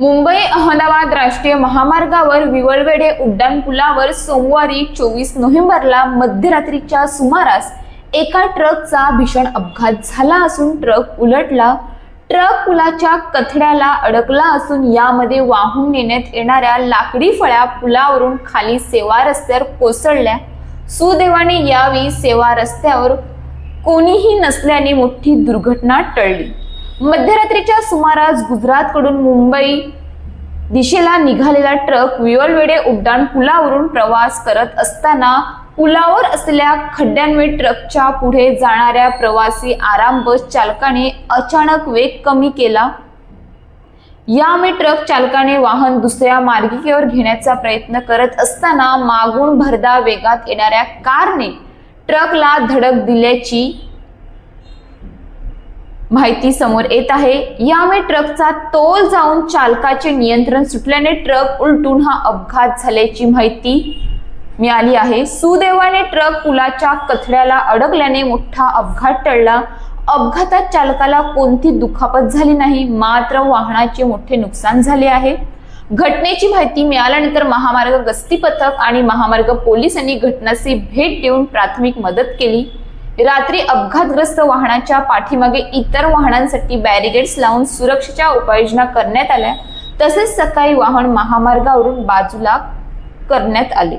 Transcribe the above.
मुंबई अहमदाबाद राष्ट्रीय महामार्गावर विवळवेढे उड्डाण पुलावर सोमवारी चोवीस नोव्हेंबरला मध्यरात्रीच्या सुमारास एका ट्रकचा भीषण अपघात झाला असून ट्रक उलटला. ट्रक पुलाच्या कथड्याला अडकला असून यामध्ये वाहून नेण्यात येणाऱ्या लाकडी फळ्या पुलावरून खाली सेवा रस्त्यावर कोसळल्या. सुदैवाने यावेळी सेवा रस्त्यावर कोणीही नसल्याने मोठी दुर्घटना टळली. मध्यरात्रीच्या सुमारास गुजरातकडून मुंबई दिशेला निघालेला ट्रक विवलवेडे उड्डाण पुलावरून प्रवास करत असताना पुलावर असलेल्या खड्ड्यांमुळे ट्रकच्या पुढे जाणाऱ्या प्रवासी आराम बस चालकाने अचानक वेग कमी केला. यामुळे ट्रक चालकाने वाहन दुसऱ्या मार्गिकेवर घेण्याचा प्रयत्न करत असताना मागून भरदा वेगात येणाऱ्या कारने ट्रकला धडक दिल्याची माहिती समोर येत आहे. यामुळे ट्रकचा तोल जाऊन चालकाचे नियंत्रण सुटल्याने ट्रक उलटून हा अपघात झाल्याची माहिती मिळाली आहे. सुदैवाने ट्रक पुलाच्या कथड्याला अडकल्याने मोठा अपघात टळला. अपघातात चालकाला कोणती दुखापत झाली नाही मात्र वाहनाचे मोठे नुकसान झाले आहे. घटनेची माहिती मिळाल्यानंतर महामार्ग गस्ती पथक आणि महामार्ग पोलिसांनी घटनास्थळी भेट देऊन प्राथमिक मदत केली. रात्री अपघातग्रस्त वाहनाच्या पाठीमागे इतर वाहनांसाठी बॅरिगेड्स लावून सुरक्षेच्या उपाययोजना करण्यात आल्या. तसेच सकाळी वाहन महामार्गावरून बाजूला करण्यात आले.